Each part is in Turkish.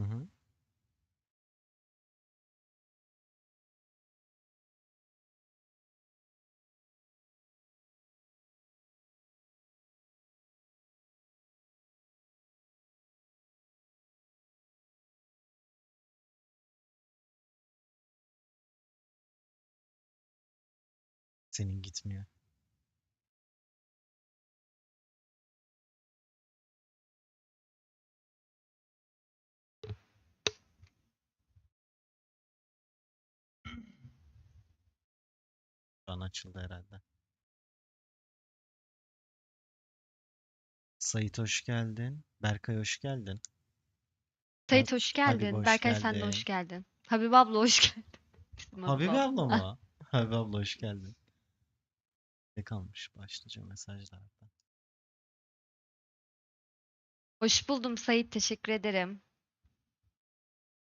Hı hı. Senin gitmiyor. Şu an açıldı herhalde. Sait hoş geldin. Berkay hoş geldin. Sait hoş Habib geldin. hoş Berkay sen de hoş geldin. Habib abla hoş geldin. Bizim Habib abla. abla mı? Habibe abla hoş geldin. Ne kalmış başlıca mesajlarda? Hoş buldum Sait. Teşekkür ederim.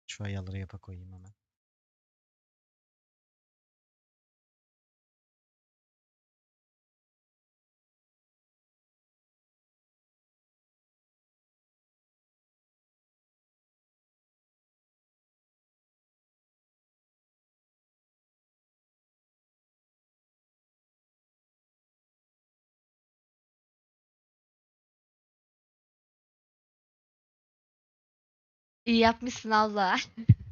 Şu ayarları yapa koyayım hemen. İyi yapmışsın abla.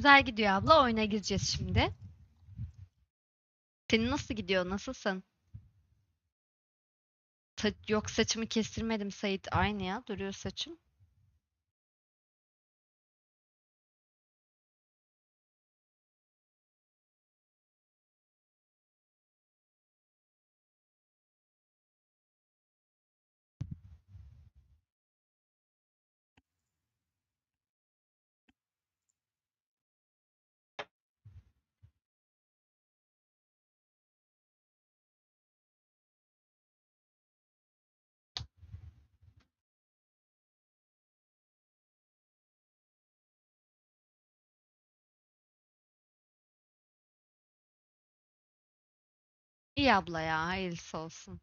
Güzel gidiyor abla. Oyuna gireceğiz şimdi. Senin nasıl gidiyor? Nasılsın? Sa- Yok saçımı kestirmedim Sait. Aynı ya. Duruyor saçım. İyi abla ya. Hayırlısı olsun.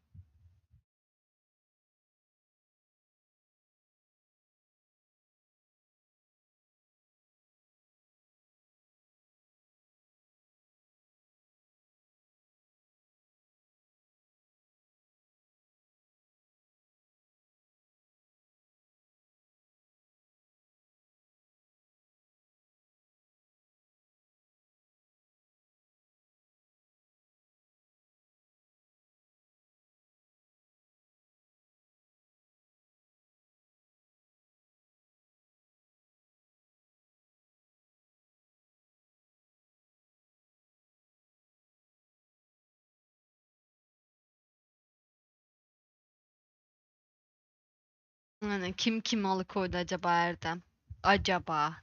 Yani kim kim alıkoydu acaba Erdem? Acaba.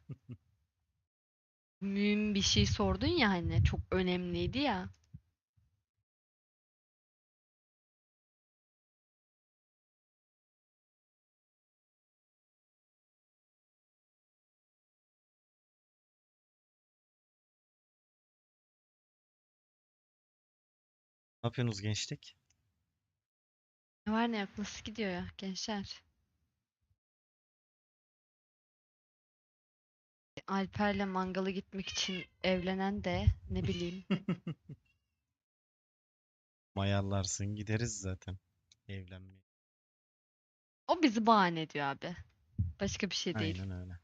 Mühim bir şey sordun ya hani çok önemliydi ya. Ne yapıyorsunuz gençlik? Ne var ne yok nasıl gidiyor ya gençler? Alper'le mangala gitmek için evlenen de ne bileyim. Mayarlarsın gideriz zaten. Evlenmeye. O bizi bahane ediyor abi. Başka bir şey değil. Aynen öyle.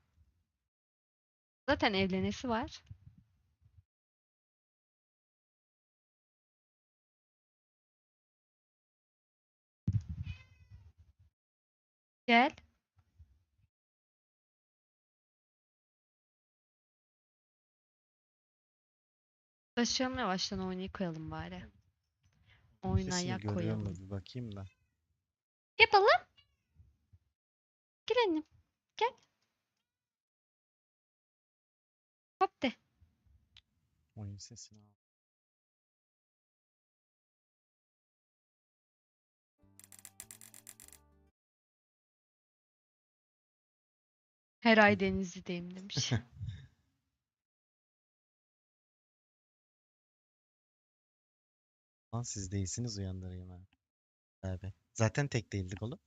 Zaten evlenesi var. Gel. Başlayalım yavaştan oynayı koyalım bari. Oyuna Sesini görüyor mu koyalım. bir bakayım da. Yapalım. Girelim. gel. Hop de. Oyun sesini al. Her ay Denizli'deyim demiş. Siz değilsiniz uyandırayım ha. Abi. Zaten tek değildik oğlum.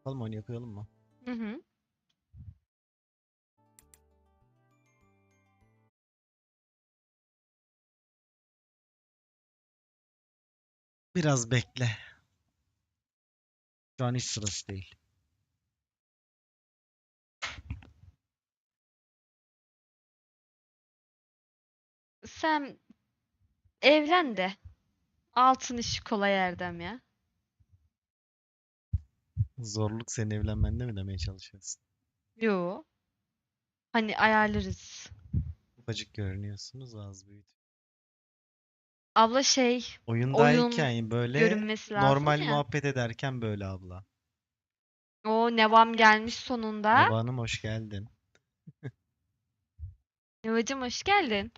Yapalım oyunu yapalım mı? Hı hı. Biraz bekle. Şu an hiç sırası değil. Sen evlen de. Altın işi kolay Erdem ya. Zorluk senin evlenmende mi demeye çalışıyorsun? Yo. Hani ayarlarız. Ufacık görünüyorsunuz az büyüt. Abla şey Oyundayken böyle görünmesi lazım normal ya. muhabbet ederken böyle abla. O Nevam gelmiş sonunda. Neva Hanım hoş geldin. Nevacım hoş geldin.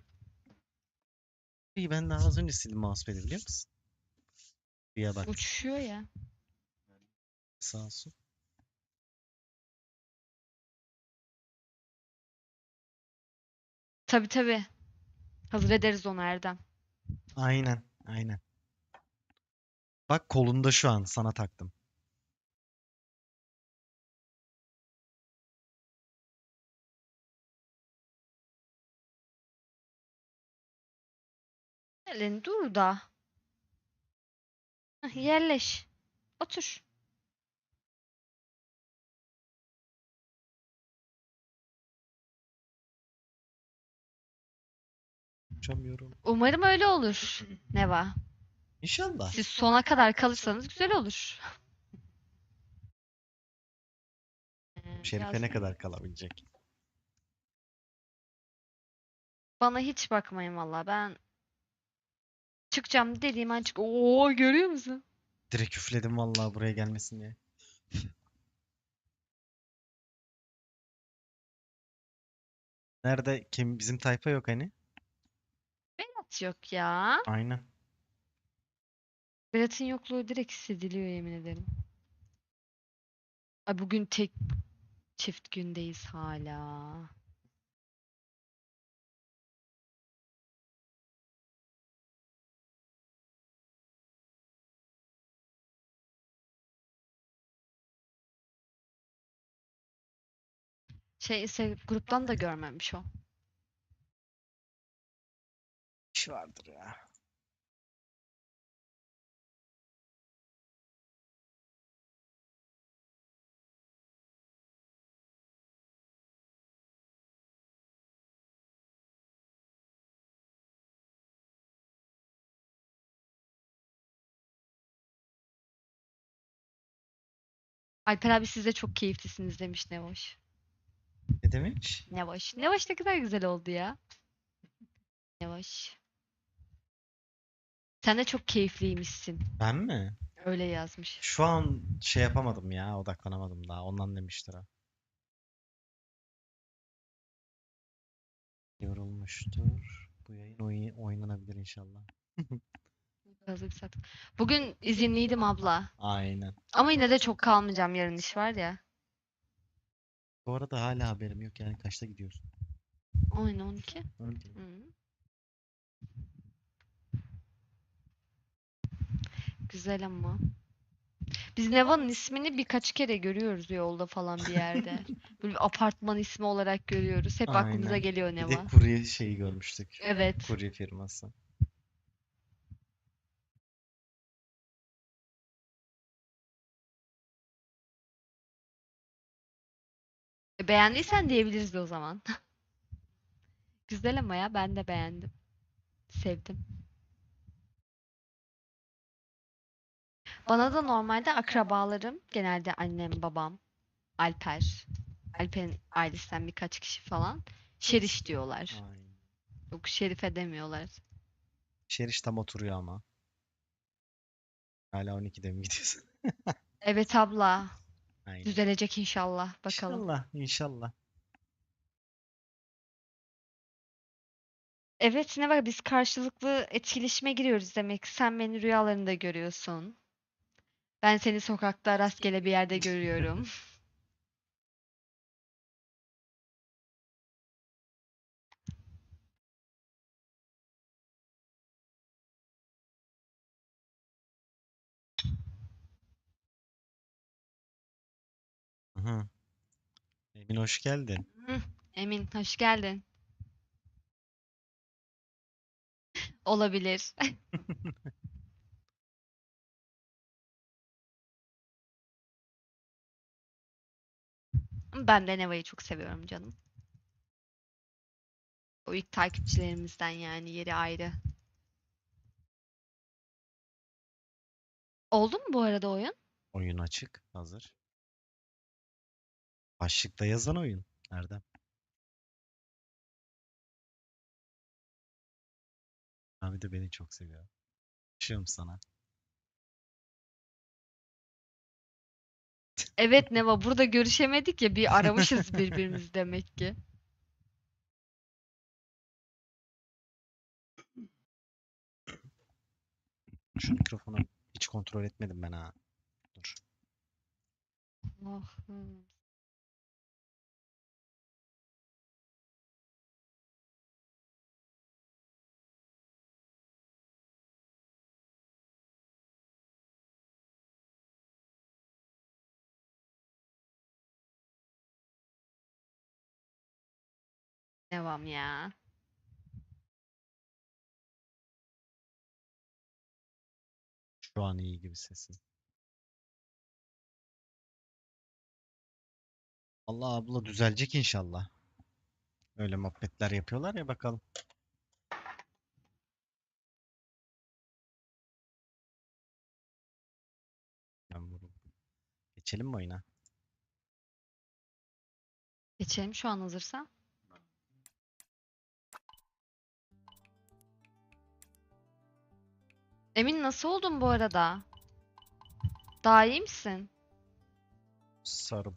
İyi ben daha az önce sildim mousepad'i biliyor musun? Bir bak Uçuyor ya. Sağ olsun. Tabii tabii. Hazır ederiz onu Erdem. Aynen aynen. Bak kolunda şu an sana taktım. Elin dur da. Yerleş. Otur. Uçamıyorum. Umarım öyle olur Neva. İnşallah. Siz sona kadar kalırsanız güzel olur. Şerife ne yazdım. kadar kalabilecek? Bana hiç bakmayın valla. Ben çıkacağım dediğim an çık. Oo görüyor musun? Direkt üfledim vallahi buraya gelmesin diye. Nerede? Kim? Bizim tayfa yok hani. Yok ya. Aynen. Berat'ın yokluğu direkt hissediliyor yemin ederim. Ay bugün tek çift gündeyiz hala. Şey ise gruptan da görmemiş o. İş vardır ya. Alper abi siz de çok keyiflisiniz demiş Nevoş. Ne demek? Nevoş. Nevoş ne kadar güzel oldu ya. Nevoş. Sen de çok keyifliymişsin. Ben mi? Öyle yazmış. Şu an şey yapamadım ya, odaklanamadım daha. Ondan demiştir ha. Yorulmuştur. Bu yayın oy- oynanabilir inşallah. Biraz saat. Bugün izinliydim abla. Aynen. Ama yine de çok kalmayacağım. Yarın iş var ya. Bu arada hala haberim yok yani kaçta gidiyorsun? Oyun 12. Öyle değil. Hı. Güzel ama. Biz Neva'nın ismini birkaç kere görüyoruz yolda falan bir yerde. Böyle bir apartman ismi olarak görüyoruz. Hep aklımıza Aynen. geliyor Bir de Neva. kurye şeyi görmüştük. Evet. Kurye firması. E, beğendiysen diyebiliriz de o zaman. Güzel ama ya ben de beğendim. Sevdim. Bana da normalde akrabalarım, genelde annem, babam, Alper, Alper'in ailesinden birkaç kişi falan Şeriş diyorlar. Aynen. Yok Şerife demiyorlar. Şeriş tam oturuyor ama. Hala 12'de mi gidiyorsun? Evet abla, Aynen. düzelecek inşallah. Bakalım. İnşallah, inşallah. Evet ne var biz karşılıklı etkileşime giriyoruz demek. Sen beni rüyalarında görüyorsun. Ben seni sokakta rastgele bir yerde görüyorum. Emin hoş geldin. Emin, hoş geldin. Olabilir. Ben de Neva'yı çok seviyorum canım. O ilk takipçilerimizden yani yeri ayrı. Oldu mu bu arada oyun? Oyun açık, hazır. Başlıkta yazan oyun. Erdem. Abi de beni çok seviyor. Aşığım sana. Evet Neva burada görüşemedik ya bir aramışız birbirimizi demek ki. Şu mikrofonu hiç kontrol etmedim ben ha. Dur. Allah'ım. Devam ya. Şu an iyi gibi sesin. Allah abla düzelecek inşallah. Öyle muhabbetler yapıyorlar ya bakalım. Geçelim mi oyuna? Geçelim şu an hazırsa. Emin nasıl oldun bu arada? Daha iyi misin? Sarı